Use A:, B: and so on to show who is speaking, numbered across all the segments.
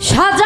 A: সাজা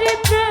A: রে প্রাণ।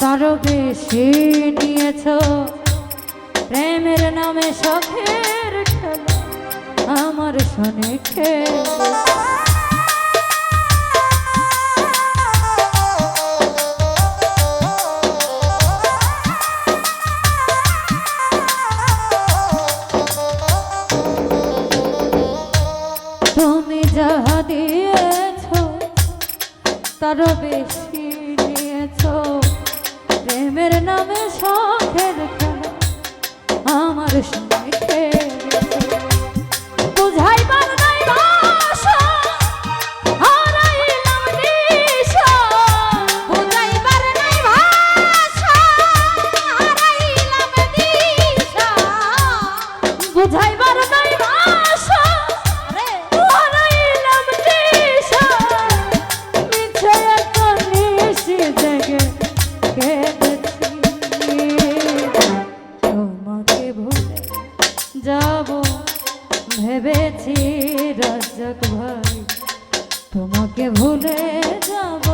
A: তার বেশি নিয়েছ। প্রেমের নামে শখের খেলা আমার শোনে দিয়েছ তার বেশ প্রেমের নামে শখের খেলা আমার সঙ্গে রাজাক ভাই তোমাকে ভুলে যাব।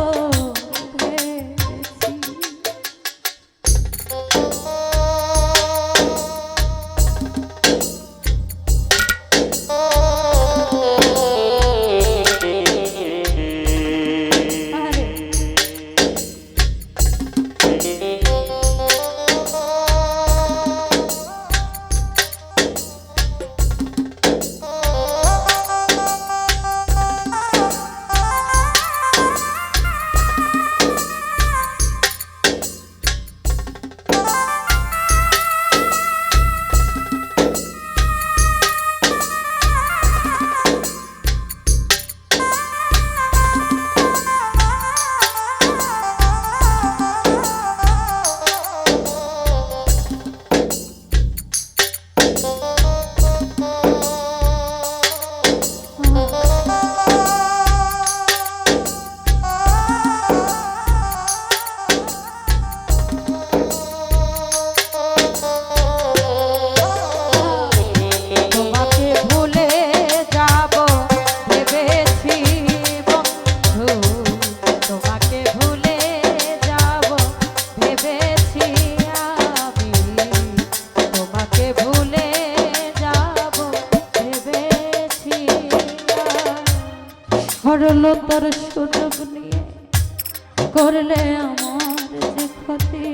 A: সরলতার সুযোগ নিয়ে। করলে আমার যে ক্ষতি।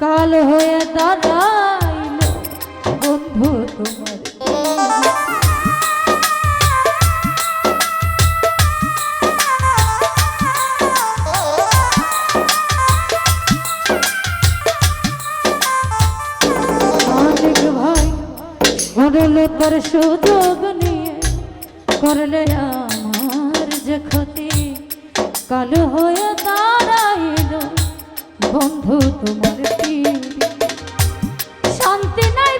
A: কাল হয়ে দাঁড়াইল বন্ধু তোমার। তার সুযোগ নিয়ে। করলে আমার ক্ষতি কাল হয়ে দাঁড়াইল বন্ধু তোমার শান্তি নাই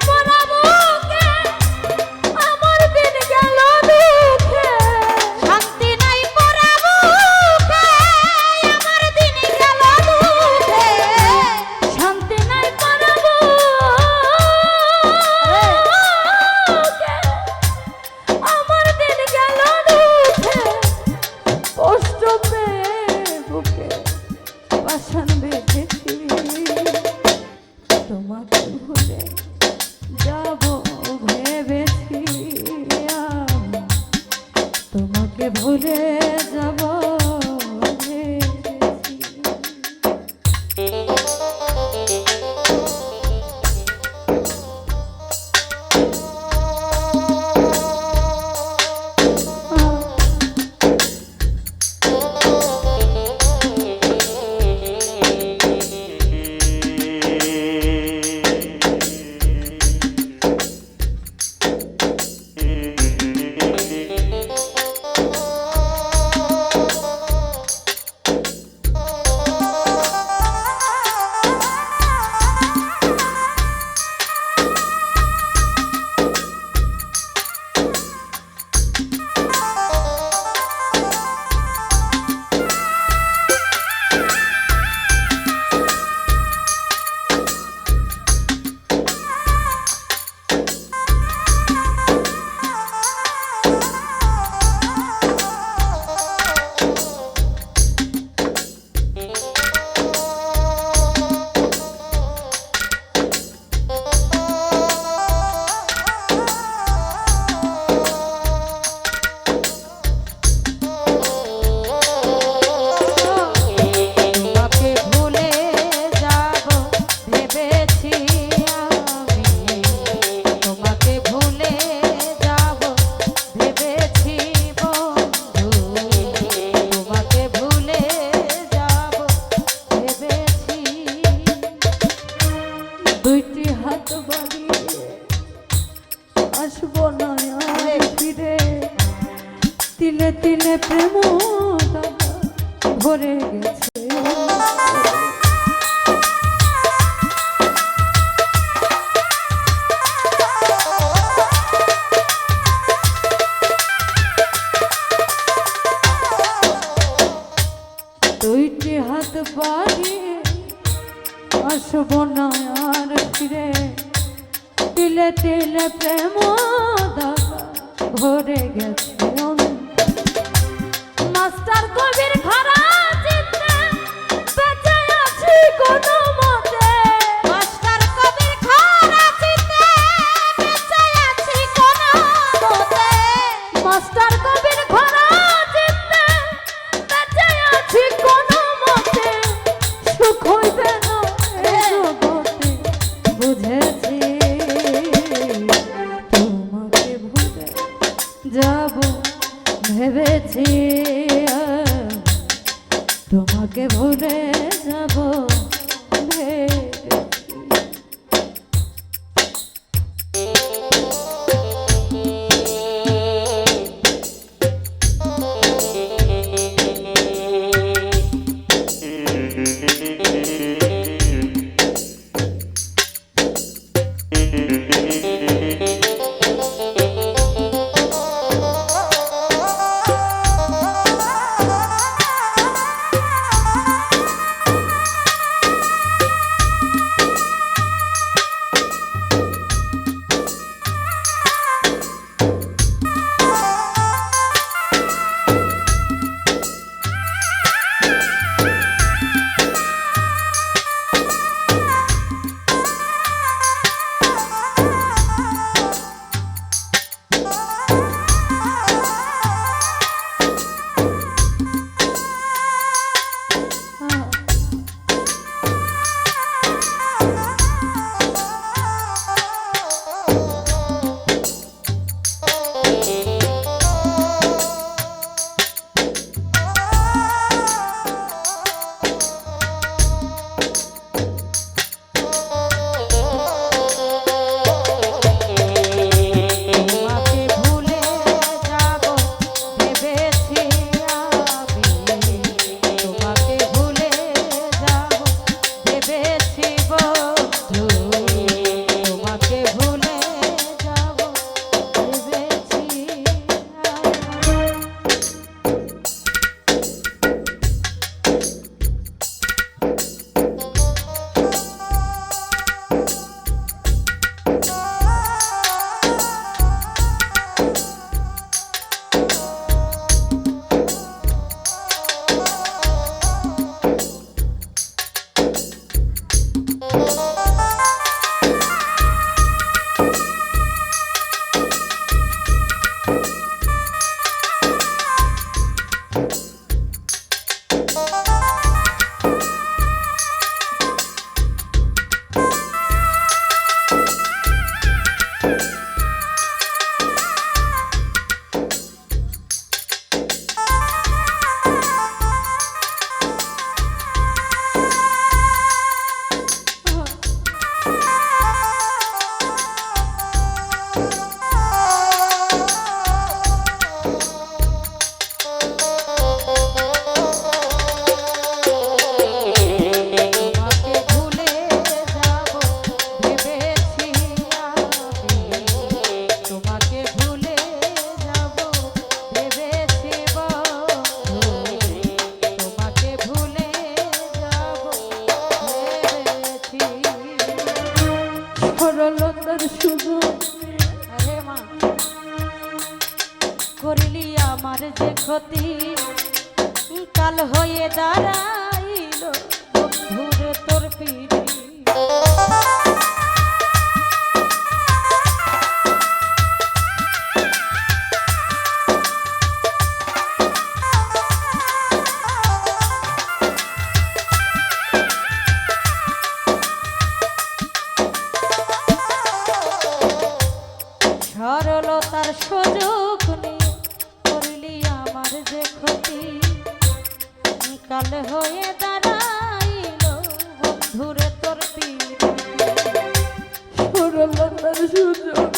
B: সুযোগ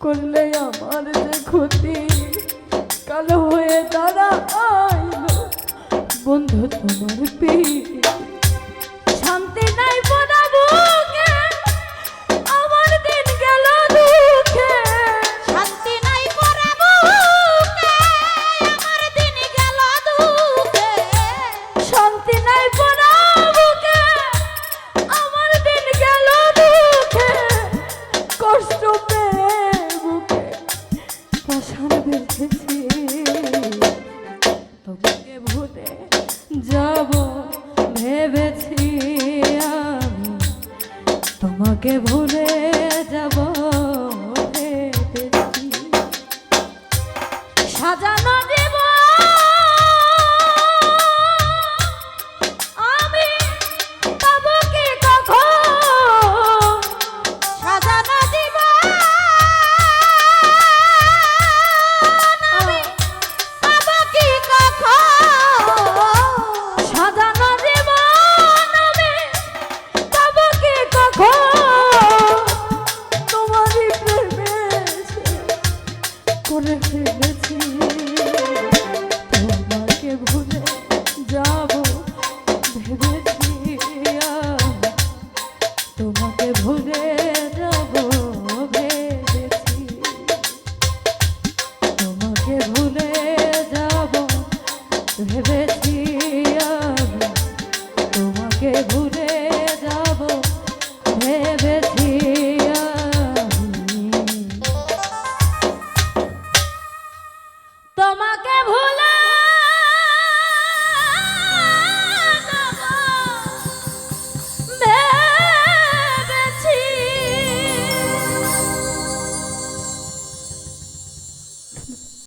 B: করলে আমার যে ক্ষতি? কালো হয়ে তারা
A: আইলো বন্ধু তোমার পেয়ে